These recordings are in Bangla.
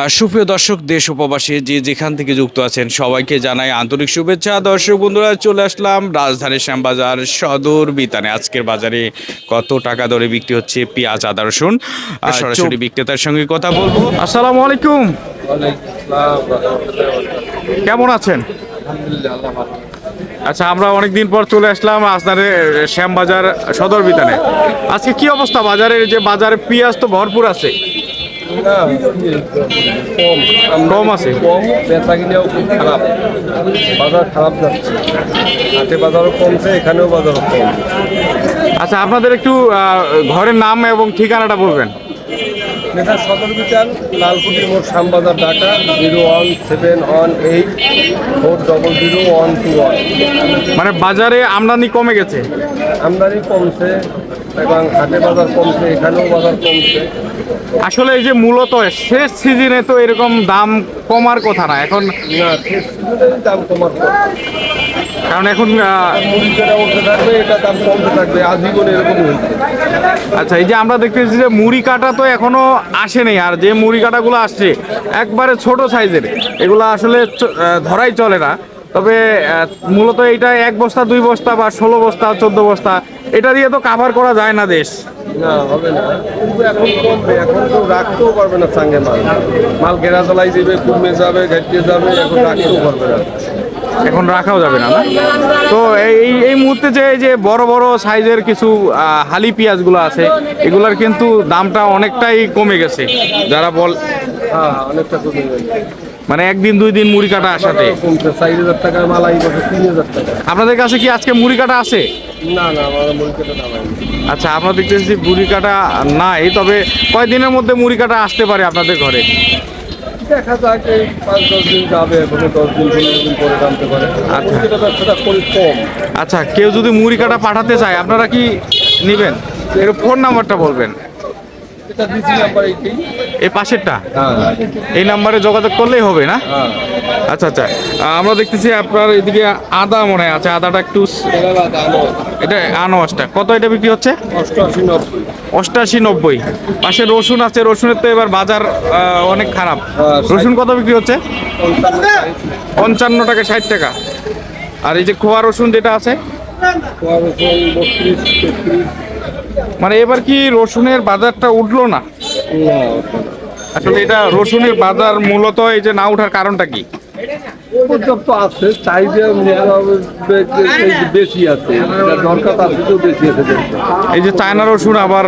সুপ্রিয় দর্শক দেশ উপবাসী যে যেখান থেকে যুক্ত আছেন সবাইকে জানাই আন্তরিক শুভেচ্ছা। দর্শক বন্ধুরা চলে আসলাম রাজধানীর শ্যামবাজার সদর বিতানে। আজকের বাজারে কত টাকা দরে বিক্রি হচ্ছে পেঁয়াজ আদা রসুন? আর সরাসরি বিক্রেতার সঙ্গে কথা বলব। আসসালামু আলাইকুম। কেমন আছেন? আচ্ছা আমরা অনেকদিন পর চলে আসলাম আপনার শ্যামবাজার সদর বিতানে। আজকে কি অবস্থা? বাজারের যে বাজারে পেঁয়াজ তো ভরপুর আছে। কম আছে। কম বেচা কিনেও খুব খারাপ। বাজার খারাপ যাচ্ছে। হাটে বাজারও কমছে এখানেও বাজারও কম। আচ্ছা আপনাদের একটু ঘরের নাম এবং ঠিকানাটা বলবেন। নেতা সদর বিচার লালকুটির মোট Shyambazar data zero one seven one eight four double zero one two one. মানে বাজারে আমদানি কমে গেছে? আমদানি কমছে এবং হাটে বাজার কমছে এখানেও বাজার কমছে। আসলে এই যে মূলত শেষ সিজনে তো এরকম দাম কমার কথা না এখন দাম কমার কারণ এখন থাকবে এটা দাম কমতে থাকবে আজীবন আচ্ছা এই যে আমরা দেখতেছি যে মুড়ি কাটা তো এখনও আসেনি আর যে মুড়ি কাটাগুলো আসছে একবারে ছোট সাইজের এগুলো আসলে ধরাই চলে না। তবে মূলত এটা এক বস্তা দুই বস্তা বা ষোলো বস্তা চোদ্দ বস্তা এটা দিয়ে তো কাভার করা যায় না দেশ। না হবে না। কিন্তু এখন কমবে এখন তো রাখতেও পারবে না সঙ্গে মাল। মাল গেরা তলাই দিবে কমে যাবে ঘাটিয়ে যাবে এখন রাখতেও পারবে না। এখন রাখাও যাবে না তো এই এই মুহূর্তে যে যে বড় বড় সাইজের কিছু হালি পেঁয়াজগুলো আছে এগুলার কিন্তু দামটা অনেকটাই কমে গেছে। যারা বল হ্যাঁ অনেকটা কমে যাবে মানে একদিন দুই দিন মুড়ি কাটা আসাতে। চার হাজার টাকার মাল আই বছর তিন হাজার টাকা। আপনাদের কাছে কি আজকে মুড়ি কাটা আছে? না না আমার মুড়ি কেটে আচ্ছা আমরা দেখতেছি মুড়ি কাটা নাই তবে কয়দিনের মধ্যে মুড়ি কাটা আসতে পারে আপনাদের ঘরে? দেখা যাক এই পাঁচ দশ দিন যাবে দশ দিন পনেরো দিন পরে নামতে পারে। আচ্ছা। ব্যবসাটা কম। আচ্ছা কেউ যদি মুড়ি কাটা পাঠাতে চায় আপনারা কি নেবেন? এর ফোন নাম্বারটা বলবেন। এটা দিচ্ছি নাম্বার এইটি। এই পাশেরটা? হ্যাঁ। এই নাম্বারে যোগাযোগ করলেই হবে না? হ্যাঁ। আচ্ছা আচ্ছা। আমরা দেখতেছি আপনার এদিকে আদা মনে আছে আদাটা একটু এটা আনোয়াজটা কত এটা বিক্রি হচ্ছে? অষ্টাশি নব্বই। পাশে রসুন আছে রসুনের তো এবার বাজার অনেক খারাপ। হ্যাঁ, রসুন কত বিক্রি হচ্ছে? পঞ্চান্ন টাকা ষাট টাকা। আর এই যে খোয়া রসুন যেটা আছে? মানে এবার কি রসুনের বাজারটা উঠল না? আসলে এটা রসুনের বাজার মূলত এই যে না ওঠার কারণটা কি? পর্যাপ্ত আছে চাহিদা বেশি আছে। দরকার আছে তো বেশি আছে এই যে চায়না রসুন আবার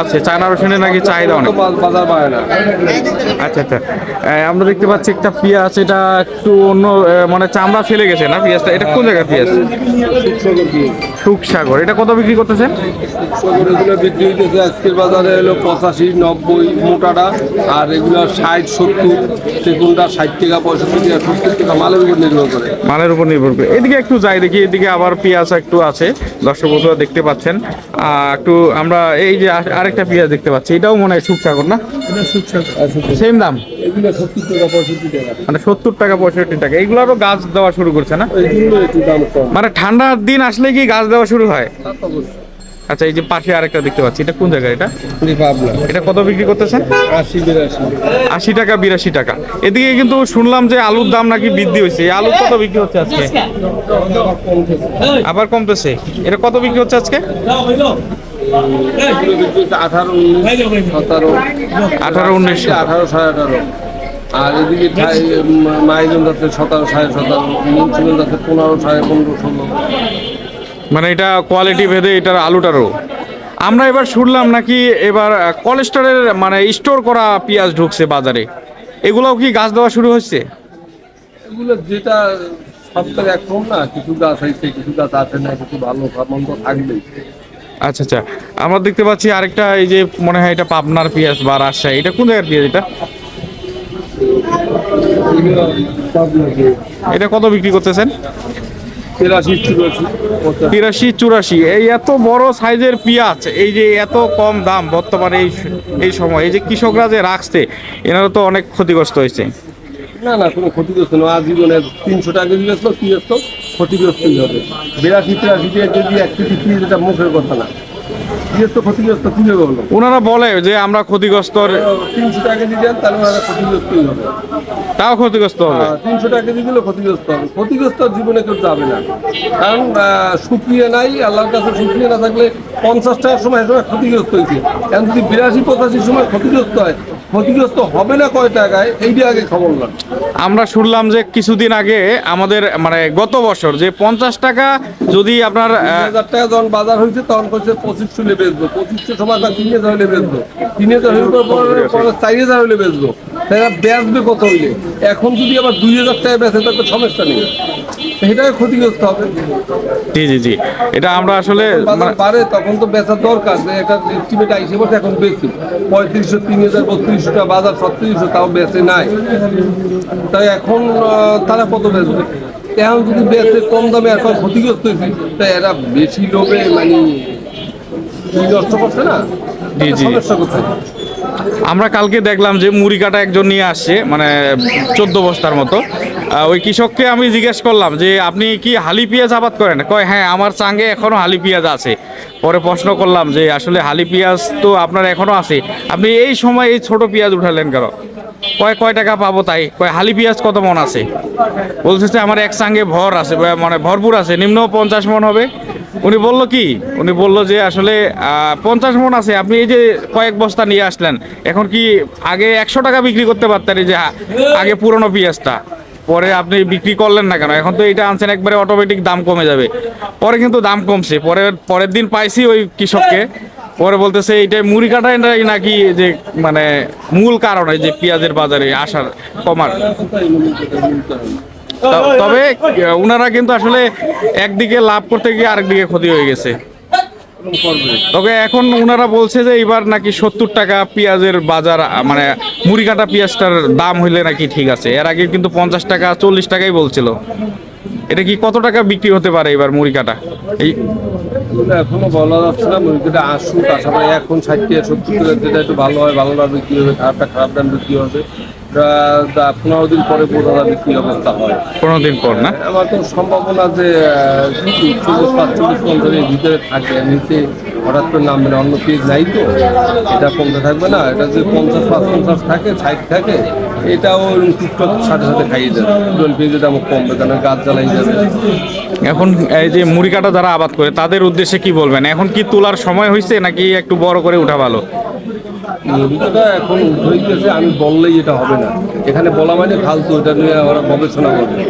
আছে চায়না রসুনের নাকি চাহিদা অনেক। বাজার বাড়ে না। আচ্ছা আচ্ছা। আমরা দেখতে পাচ্ছি একটা পেঁয়াজ এটা একটু অন্য মানে চামড়া ফেলে গেছে না পেঁয়াজটা? এটা কোন জায়গার পেঁয়াজ। সুখসাগর এটা কত বিক্রি করতেছেন? এগুলো বিক্রি হইতেছে আজকের বাজারে হলো পঁচাশি নব্বই মোটাটা আর এগুলো ষাট সত্তর সেগুনটা ষাট টাকা পঁয়ষট্টি টাকা সত্তর টাকা মালের উপর নির্ভর করে। মালের উপর নির্ভর করে। এদিকে একটু যাই দেখি এদিকে আবার পেঁয়াজ একটু আছে দর্শক বন্ধুরা দেখতে পাচ্ছেন। একটু আমরা এই যে আরেকটা পেঁয়াজ দেখতে পাচ্ছি এটাও মনে হয় সুখসাগর না? সেম দাম? এগুলো সত্তর টাকা পঁয়ষট্টি টাকা। মানে সত্তর টাকা পঁয়ষট্টি টাকা। এগুলোরও গাছ দেওয়া শুরু করছে না? মানে ঠান্ডার দিন আসলে কি গাছ দেওয়া শুরু হয়। আচ্ছা এই যে পাশে আরেকটা দেখতে পাচ্ছি। এটা কোন জায়গা এটা? এটা কত বিক্রি করতেছেন? আশি বিরাশি। আশি টাকা বিরাশি টাকা। এদিকে কিন্তু শুনলাম যে আলুর দাম নাকি বৃদ্ধি হয়েছে। এই আলু কত বিক্রি হচ্ছে আজকে? আবার কমতেছে। এটা কত বিক্রি হচ্ছে আজকে? আঠারো উনিশ আঠারো সাড়ে আঠারো। আর এদিকে মাইজন যাচ্ছে সতেরো সাড়ে সতেরো। মিউনিসিপ্যাল যাচ্ছে পনেরো সাড়ে পনেরো ষোলো। মানে এটা কোয়ালিটি ভেদে এটার আলুটারও। আমরা এবার শুনলাম নাকি এবার কোলেস্টারের মানে স্টোর করা পেঁয়াজ ঢুকছে বাজারে। এগুলোও কি গাছ দেওয়া শুরু হচ্ছে? এগুলো যেটা থেকে একরকম না কিছু গাছ আছে কিছু গাছ আছে না কিছু ভালো মন্দ থাকবেই আচ্ছা আচ্ছা। আমরা দেখতে পাচ্ছি আরেকটা এই যে মনে হয় এটা পাবনার পেঁয়াজ বা রাজশাহী। এটা কোন জায়গার পেঁয়াজ এটা? এটা কত বিক্রি করতেছেন? তেরাশি চুরাশি। এই এত বড় সাইজের পেঁয়াজ, এই যে এত কম দাম বর্তমানে এই এই সময়, এই যে কৃষকরা যে রাখছে এনারা তো অনেক ক্ষতিগ্রস্ত হয়েছে। না না, কোনো ক্ষতিগ্রস্ত নয় আজীবনে তিনশো টাকা দিলে তো কি ক্ষতিগ্রস্তই হবে বিরাশি তিরাশি যদি এক কেজি পিস এটা মুখের কথা না। ক্ষতিগ্রস্ত ক্ষতিগ্রস্ত কীভাবে হলো ওনারা বলে যে আমরা ক্ষতিগ্রস্ত তিনশো টাকা দিয়ে দেন তাহলে ওনারা ক্ষতিগ্রস্তই হবে। তাও ক্ষতিগ্রস্ত হবে? তিনশো টাকা দিয়ে দিলে ক্ষতিগ্রস্ত হবে। ক্ষতিগ্রস্ত জীবনে কেউ যাবে না। কারণ সুক্রিয়া নাই আল্লাহর কাছে সুক্রিয়া না থাকলে পঞ্চাশ টাকার সময় সময় ক্ষতিগ্রস্ত হয়েছে। এখন যদি বিরাশি পঁচাশির সময় ক্ষতিগ্রস্ত হয় ক্ষতিগ্রস্ত হবে না কয় টাকায় এইটা আগে খবর না। আমরা শুনলাম যে কিছুদিন আগে আমাদের মানে গত বছর যে পঞ্চাশ টাকা যদি আপনার হাজার টাকা যখন বাজার হয়েছে তখন করছে পঁচিশশো হলে বেচবো পঁচিশশো তিন হাজার হলে বেচবো। তিন হাজার হলে পরে পরে চার হাজার হলে বেচবো। তারা বেচবে কত হইলে এখন যদি আবার দুই হাজার টাকা বেচে তার তো সমস্যা নেই। সেটাই ক্ষতিগ্রস্ত হবে। জি জি জি। এটা আমরা আসলে বাজার মানে তখন তো বেচার দরকার যে একটা এস্টিমেট আইসে বলছে এখন বেশি। পঁয়ত্রিশশো তিন হাজার বত্রিশশো টাকা বাজার ছত্রিশশো তাও বেচে নাই। তাই এখন তারা কত বেচবে? এখন যদি বেচে কম দামে এখন ক্ষতিগ্রস্ত হয়েছে তাই এরা বেশি লোভে মানে নষ্ট করছে না? জি, জি। আমরা কালকে দেখলাম যে মুড়ি কাটা একজন নিয়ে আসছে মানে চোদ্দ বস্তার মতো। ওই কৃষককে আমি জিজ্ঞেস করলাম যে আপনি কি হালি পেঁয়াজ আবাদ করেন? কয় হ্যাঁ আমার চাঙ্গে এখনও হালি পেঁয়াজ আছে। পরে প্রশ্ন করলাম যে আসলে হালি পেঁয়াজ তো আপনার এখনও আছে। আপনি এই সময় এই ছোট পেঁয়াজ উঠালেন কেন? কয় কয় টাকা পাবো তাই। কয় হালি পেঁয়াজ কত মন আছে? বলছে যে আমার এক সঙ্গে ভর আছে মানে ভরপুর আছে নিম্ন পঞ্চাশ মন হবে। উনি বলল কি? উনি বলল যে আসলে পঞ্চাশ মন আছে, আপনি এই যে কয়েক বস্তা নিয়ে আসলেন, এখন কি আগে একশো টাকা বিক্রি করতে পারতেন যে আগে পুরনো পেঁয়াজটা? পরে আপনি বিক্রি করলেন না কেন? এখন তো এটা আনছেন, একবারে অটোমেটিক দাম কমে যাবে। পরে কিন্তু দাম কমছে। পরে, পরের দিন পাইছি ওই কৃষককে। পরে বলতেছে, এইটা মুড়ি কাটাই নাকি যে মানে মূল কারণ যে পেঁয়াজের বাজারে আসার কমার? তবে উনারা কিন্তু আসলে একদিকে লাভ করতে গিয়ে আরেকদিকে ক্ষতি হয়ে গেছে। তবে এখন উনারা বলছে যে এবার নাকি সত্তর টাকা পেঁয়াজের বাজার মানে মুড়ি কাটা পেঁয়াজটার দাম হইলে নাকি ঠিক আছে। এর আগে কিন্তু পঞ্চাশ টাকা, চল্লিশ টাকাই বলছিল। এটা কি কত টাকা বিক্রি হতে পারে এবার মুড়ি কাটা? এই এখনও বলা যাচ্ছে না মুরগিটা আসুক, আশা করি এখন ষাট টাকা সত্তর টাকা যেটা একটু ভালো হয়, ভালো বিক্রি হবে, খারাপটা খারাপ দাম বিক্রি হবে। পনেরো দিন পরে বোঝা যাবে বিক্রি অবস্থা হয়? পনেরো দিন পর না? আমার তো সম্ভাবনা যে চল্লিশ পাঁচচল্লিশ পঞ্চাশের ভিতরে থাকে নিচে হঠাৎ করে নামবে না অন্য পেজ নাই তো? এটা কমতে থাকবে না এটা যে পঞ্চাশ পাঁচ পঞ্চাশ থাকে ষাট থাকে এটাও টুকটাক সাথে সাথে খাইয়ে যাবে পুরন পেজের দাম কমবে কারণ গাছ জ্বালাই যাবে। এখন এই যে মুড়ি কাটা যারা আবাদ করে তাদের উদ্দেশ্যে কি বলবেন? এখন কি তোলার সময় হয়েছে নাকি একটু বড় করে উঠা ভালো? মুরগিটা এখন হইতেছে আমি বললেই এটা হবে না। এখানে বলা মানে ফালতু এটা নিয়ে ওরা গবেষণা করবে।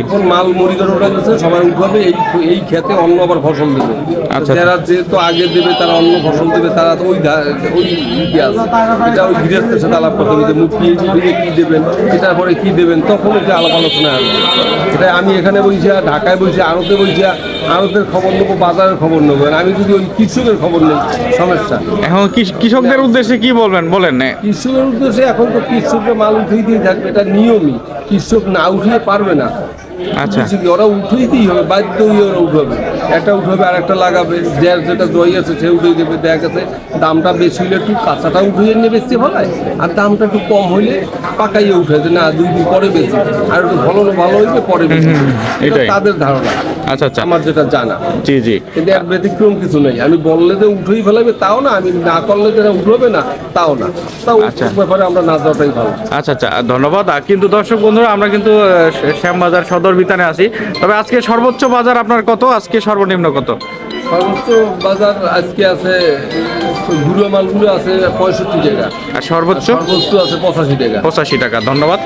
এখন মাল মুড়িঘর ওটা দিচ্ছে সবাই উঠাবে এই এই খেতে অন্য আবার ফসল দেবে। আচ্ছা। যারা যেহেতু আগে দেবে তারা অন্য ফসল দেবে তারা তো ওই ওই ইতিহাস এটা ওই গৃহস্থের সাথে আলাপ করতে হবে যে মুখ দিয়ে কি দেবেন এটার পরে কি দেবেন তখন এটা আলাপ আলোচনা হবে এটা আমি এখানে বলছি ঢাকায় বলছি আরতে বলছি আড়তের খবর নেব বাজারের খবর নেব আর আমি যদি ওই কৃষকের খবর নেই সমস্যা এখন কৃষ- কৃষকদের উদ্দেশ্যে কি বলবেন? বলেন না। কৃষকের উদ্দেশ্যে এখন তো কৃষকরা মাল উঠিয়ে দিয়ে থাকবে এটা নিয়মই। কৃষক না উঠিয়ে পারবে না। আচ্ছা। ওরা উঠেইতেই হবে বাধ্য হয়ে ওরা উঠাবে। একটা উঠাবে আর একটা লাগাবে। যার যেটা দই আছে সে উঠিয়ে দেবে। দেখা গেছে দামটা বেশি হলে একটু কাঁচাটা উঠিয়ে নিয়ে বেশি ফলায় আর দামটা একটু কম হইলে পাকাইয়ে উঠে যে না দুই দিন পরে বেশি আর একটু ভালো ভালো হইবে পরে বেশি এটা তাদের ধারণা। আচ্ছা আচ্ছা। আমার যেটা জানা। জি জি। কিন্তু আর ব্যতিক্রম কিছু নেই। আমি বললে যে উঠেই ফেলাবে তাও না। আমি না করলে যেটা উঠবে না তাও না। তাও আচ্ছা। ব্যাপারে আমরা না যাওয়াটাই ভালো। আচ্ছা আচ্ছা। ধন্যবাদ। কিন্তু দর্শক বন্ধুরা আমরা কিন্তু শ্যামবাজার সদর বিতানে আছি। তবে আজকে সর্বোচ্চ বাজার আপনার কত? আজকে সর্বনিম্ন কত? সর্বোচ্চ বাজার আজকে আছে গুঁড়ো মালগুলো আছে পঁয়ষট্টি টাকা। আর সর্বোচ্চ? সর্বোচ্চ আছে পঁচাশি টাকা। পঁচাশি টাকা। ধন্যবাদ।